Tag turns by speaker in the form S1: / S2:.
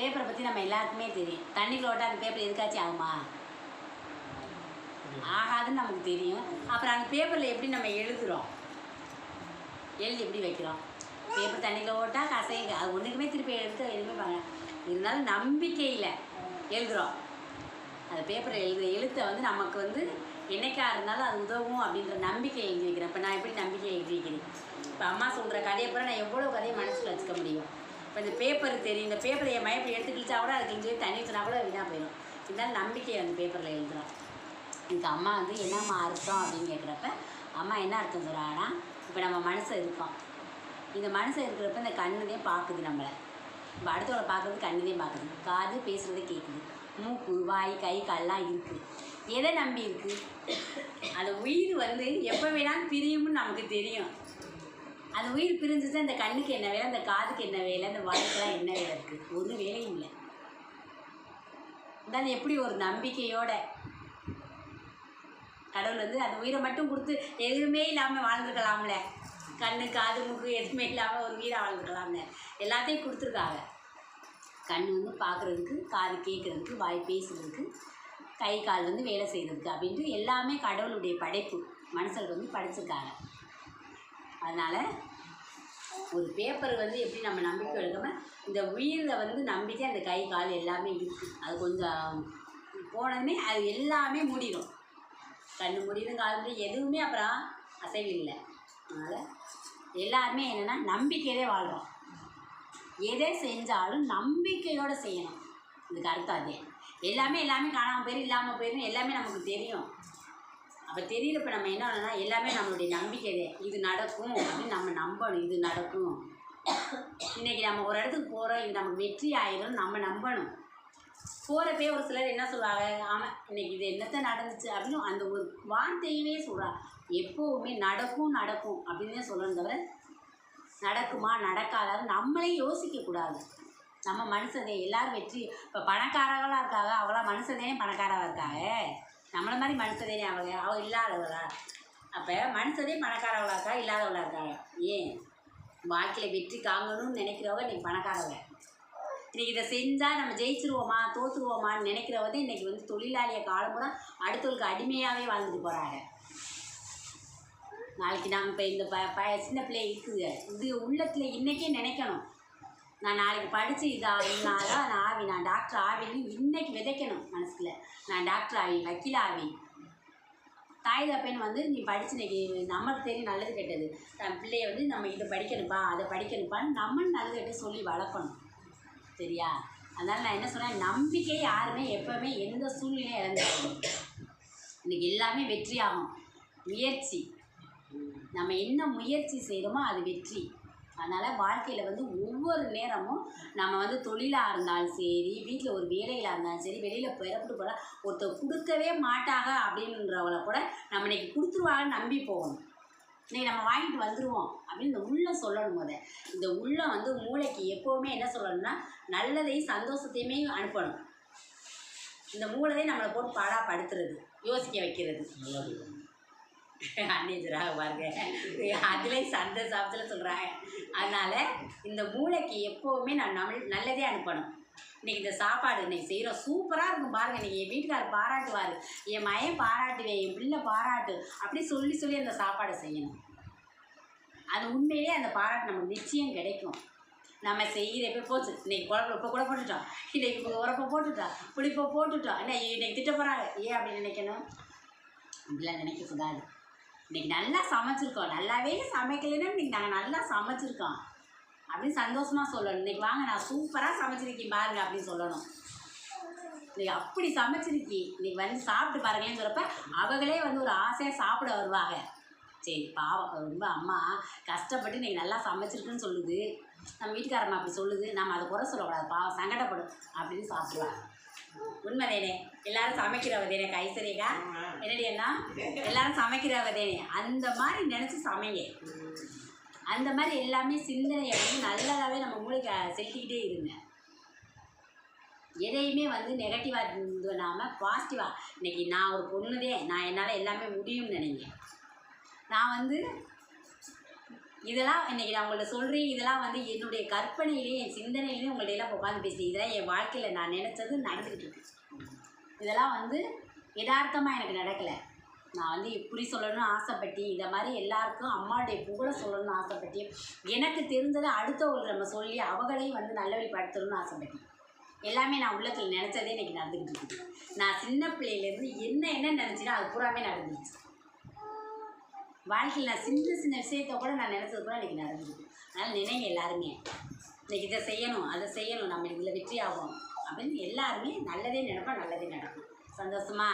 S1: பேப்பரை பற்றி நம்ம எல்லாருக்குமே தெரியும். தண்ணிக்குள்ள விட்டால் அந்த பேப்பர் எதுக்காச்சும் ஆகுமா? ஆகாதுன்னு நமக்கு தெரியும். அப்புறம் அந்த பேப்பரில் எப்படி நம்ம எழுதுகிறோம் எழுதி எப்படி வைக்கிறோம்? பேப்பர் தண்ணிக்குள்ள ஓட்டால் கசைங்க அது ஒன்றுக்குமே திருப்பி எடுத்து எதுவுமே பாருங்க இருந்தாலும் நம்பிக்கையில் எழுதுகிறோம் அந்த பேப்பரில் எழுது எழுத்தை வந்து நமக்கு வந்து என்னைக்கா இருந்தாலும் அது உதவும் அப்படின்ற நம்பிக்கை எழுதி வைக்கிறேன். இப்போ நான் எப்படி நம்பிக்கை எழுதி வைக்கிறேன்? இப்போ அம்மா சொல்கிற கதையை பூரா நான் எவ்வளோ கதையை மனசில் வச்சுக்க முடியும்? இப்போ இந்த பேப்பர் தெரியும். இந்த பேப்பரை என் மயப்படி எடுத்து கிழிச்சா கூட அதுக்கு இங்கே தண்ணி ஊற்றினா கூட வீணாக போயிடும் இருந்தாலும் நம்பிக்கை அந்த பேப்பரில் எழுதுகிறோம் இதுக்கு அம்மா வந்து என்னம்மா அர்த்தம் அப்படின்னு கேட்குறப்ப அம்மா என்ன அர்த்தம் சொல்கிறாங்கன்னா இப்போ நம்ம மனசை இருக்கோம். இந்த மனுஷன் இருக்கிறப்ப இந்த கண்ணுதே பார்க்குது நம்மளை. இப்போ அடுத்தவளை பார்க்குறது கண்ணுதே பார்க்குது காது பேசுகிறதே கேட்குது மூக்கு வாய் கை கால்லாம் இருக்குது எதை நம்பி இருக்குது அந்த உயிர் வந்து எப்போ வேணாலும் பிரியும்னு நமக்கு தெரியும். அந்த உயிர் பிரிஞ்சுச்சா இந்த கண்ணுக்கு என்ன வேலை அந்த காதுக்கு என்ன வேலை இந்த வாய்க்கெல்லாம் என்ன வேலை இருக்குது ஒரு வேலையும் இல்லை. இருந்தாலும் எப்படி ஒரு நம்பிக்கையோட கடவுள் வந்து அந்த உயிரை மட்டும் கொடுத்து எதுவுமே இல்லாமல் வாழ்ந்துருக்கலாம்ல. கண்ணு காது மூக்கு எதுவுமே இல்லாமல் ஒரு உயிரை வாழ்ந்துருக்கலாம்ல. எல்லாத்தையும் கொடுத்துருக்காங்க. கண் வந்து பார்க்குறதுக்கு காது கேட்குறதுக்கு வாய் பேசுறதுக்கு கை கால் வந்து வேலை செய்கிறதுக்கு அப்படின்ட்டு எல்லாமே கடவுளுடைய படைப்பு. மனுஷர்கள் வந்து படைச்சிருக்காங்க. அதனால் ஒரு பேப்பர் வந்து எப்படி நம்ம நம்பிக்கை எடுக்காமல் இந்த உயிரில் வந்து நம்பிக்கை அந்த கை கால் எல்லாமே இருக்குது அது கொஞ்சம் போனதுமே அது எல்லாமே முடிடும் கண்ணு முடியும் கால் முடியும் எதுவுமே அப்புறம் அசைவு இல்லை அதனால் எல்லாருமே என்னென்னா நம்பிக்கையிலே வாழ்கிறோம் எதை செஞ்சாலும் நம்பிக்கையோடு செய்யணும். இதுக்கு அர்த்தம் அதே. எல்லாமே எல்லாமே காணாமல் போயிடும் இல்லாமல் போயிடும் எல்லாமே நமக்கு தெரியும். அப்போ தெரியிறப்ப நம்ம என்ன பண்ணணும்னா எல்லாமே நம்மளுடைய நம்பிக்கை இது நடக்கும் அப்படின்னு நம்ம நம்பணும் இது நடக்கும். இன்றைக்கி நம்ம ஒரு இடத்துக்கு போகிறோம் இது நமக்கு வெற்றி ஆயிடும் நம்ம நம்பணும். போகிறப்பே ஒரு சிலர் என்ன சொல்லுவாங்க ஆமாம் இன்னைக்கு இது என்னத்த நடந்துச்சு அப்படின்னு அந்த ஒரு வார்த்தையவே சொல்கிறாங்க எப்போவுமே நடக்கும் நடக்கும் அப்படின்னு தான் சொல்லணும் தவிர நடக்குமா நடக்காதான்னு நம்மளே யோசிக்கக்கூடாது நம்ம மனுஷதே எல்லாரும் வெற்றி இப்போ பணக்காரங்களாக இருக்காங்க அவங்களாம் மனுஷதே பணக்காரவாக இருக்காங்க. நம்மளை மாதிரி மனுஷதே அவங்க அவள் இல்லாதவளா? அப்போ மனுஷதே பணக்காரவளாக்கா இல்லாதவளா இருக்காங்க ஏன்? வாழ்க்கையில் வெற்றி காங்கணும்னு நினைக்கிறவங்க இன்றைக்கி பணக்காரவங்க இன்றைக்கி இதை செஞ்சால் நம்ம ஜெயிச்சிருவோமா தோற்றுருவோமான்னு நினைக்கிறவங்க தான் இன்னைக்கு வந்து தொழிலாளியை காலம்புறம் அடுத்தவங்களுக்கு அடிமையாகவே வாழ்ந்துட்டு போகிறாங்க நாளைக்கு நாம் இப்போ இந்த ப ப சின்ன பிள்ளை இருக்குது இது உள்ளத்தில் இன்றைக்கே நினைக்கணும். நான் நாளைக்கு படித்து இது நான் ஆவி நான் டாக்டர் ஆவின்னு இன்னைக்கு விதைக்கணும் மனசில். நான் டாக்டர் ஆவி வக்கீல் ஆவி தாய் தப்பேன்னு வந்து நீ படிச்சு இன்னைக்கு நமக்கு தெரியும் நல்லது கெட்டது. தன் பிள்ளைய வந்து நம்ம இதை படிக்கணும்ப்பா அதை படிக்கணும்ப்பான்னு நம்ம நல்லது கெட்டு சொல்லி வளர்க்கணும். சரியா? அதனால் நான் என்ன சொன்னேன்? நம்பிக்கை யாருமே எப்போவுமே எந்த சூழ்நிலையும் இழந்துடணும் இன்னைக்கு எல்லாமே வெற்றி ஆகும் முயற்சி. நம்ம என்ன முயற்சி செய்கிறோமோ அது வெற்றி. அதனால் வாழ்க்கையில் வந்து ஒவ்வொரு நேரமும் நம்ம வந்து தொழிலாக இருந்தாலும் சரி வீட்டில் ஒரு வேலையில் இருந்தாலும் சரி வெளியில் பிறப்பிட்டு போகலாம் ஒருத்தர் கொடுக்கவே மாட்டாங்க அப்படின்றவளை கூட நம்ம இன்னைக்கு கொடுத்துருவாங்கன்னு நம்பி போகணும். இன்னைக்கு நம்ம வாங்கிட்டு வந்துடுவோம் அப்படின்னு இந்த உள்ளம் சொல்லணும் முத. இந்த உள்ளம் வந்து மூளைக்கு எப்போவுமே என்ன சொல்லணும்னா நல்லதையும் சந்தோஷத்தையுமே அனுப்பணும். இந்த மூளையே நம்மளை போட்டு பாடாப்படுத்துறது யோசிக்க வைக்கிறது. அன்னியஜராக பாருங்க. அதுலேயும் சந்தை சாப்பித்தில் சொல்கிறாங்க அதனால் இந்த மூளைக்கு எப்போவுமே நான் நம்ம நல்லதே அனுப்பணும். இன்றைக்கி இந்த சாப்பாடு இன்றைக்கி செய்கிறோம் சூப்பராக இருக்கும் பாருங்க. நீங்கள் என் வீட்டுக்கார் பாராட்டுவார். என் மயம் பாராட்டுவேன் என் பிள்ளை பாராட்டு அப்படி சொல்லி சொல்லி அந்த சாப்பாடை செய்யணும். அது உண்மையிலே அந்த பாராட்டு நமக்கு நிச்சயம் கிடைக்கும். நம்ம செய்கிற இப்போ போச்சு. இன்னைக்கு குழம்பு இப்போ கூட போட்டுட்டோம். இன்னைக்கு இப்போ உரப்பை போட்டுட்டோம். புளிப்பை போட்டுட்டோம். என்ன இன்னைக்கு திட்ட போகிறாங்க ஏன் அப்படின்னு நினைக்கணும்? அப்படிலாம் நினைக்கக்கூடாது. இன்னைக்கு நல்லா சமைச்சிருக்கோம். நல்லாவே சமைக்கலைன்னா இன்னைக்கு நாங்கள் நல்லா சமைச்சிருக்கோம். அப்படின்னு சந்தோஷமாக சொல்லணும். இன்னைக்கு வாங்க நான் சூப்பராக சமைச்சிருக்கேன் பாருங்க அப்படின்னு சொல்லணும். இன்னைக்கு அப்படி சமைச்சிருக்கி இன்னைக்கு வந்து சாப்பிட்டு பாருங்களேன்னு சொல்கிறப்ப அவங்களே வந்து ஒரு ஆசையாக சாப்பிட வருவாங்க. சரி பாவம். ரொம்ப அம்மா கஷ்டப்பட்டு இன்னைக்கு நல்லா சமைச்சிருக்குன்னு சொல்லுது. நம்ம வீட்டுக்காரம்மா அப்படி சொல்லுது. நம்ம அதை குறை சொல்லக்கூடாது. பாவம் சங்கடப்படும் அப்படின்னு சாப்பிடுவாங்க. உண்மைதேனே? எல்லாரும் சமைக்கிறவ தேனே கைசரிக்கா என்னடி அண்ணா? எல்லாரும் சமைக்கிறவ தேனே? அந்த மாதிரி நினச்சி சமைங்க. அந்த மாதிரி எல்லாமே சிந்தனையை வந்து நல்லதாகவே நம்ம மூளைக்கு செலுத்திக்கிட்டே இருங்க. எதையுமே வந்து நெகட்டிவாக இருந்தோனாமல் பாசிட்டிவாக இன்றைக்கி நான் ஒரு பொண்ணுதே நான் என்னால் எல்லாமே முடியும்னு நினைங்க. நான் வந்து இதெல்லாம் இன்னைக்கு நான் உங்கள்ட்ட சொல்கிறேன் இதெல்லாம் வந்து என்னுடைய கற்பனையிலேயே என் சிந்தனையிலேயே உங்கள்ட்ட எல்லாம் உட்காந்து பேசுகிறேன் இதெல்லாம் என் வாழ்க்கையில் நான் நினச்சது நடந்துக்கிட்டு இருக்கு. இதெல்லாம் வந்து யதார்த்தமாக எனக்கு நடக்கலை. நான் வந்து இப்படி சொல்லணும்னு ஆசைப்பட்டு இந்த மாதிரி எல்லாருக்கும் அம்மாவுடைய புகழை சொல்லணும்னு ஆசைப்பட்டு எனக்கு தெரிஞ்சதை அடுத்தவங்களுக்கு நம்ம சொல்லி அவங்களையும் வந்து நல்ல வழிபடுத்தணும்னு ஆசைப்பட்டேன் எல்லாமே நான் உள்ளத்தில் நினச்சதே இன்னைக்கு நடந்துக்கிட்டு இருக்குது நான் சின்ன பிள்ளையிலேருந்து என்ன என்ன நினச்சினா அது பூராமே நடந்துச்சு வாழ்க்கையில் நான் சின்ன சின்ன விஷயத்த கூட நான் நினச்சது கூட இன்றைக்கி நடந்துருக்கு. அதனால் நினைங்க எல்லாருமே. இன்னைக்கு இதை செய்யணும் அதை செய்யணும் நம்ம இதில் வெற்றி ஆகும் அப்படின்னு எல்லாருமே நல்லதே நினைப்பா நல்லதே நடக்கும். சந்தோஷமா?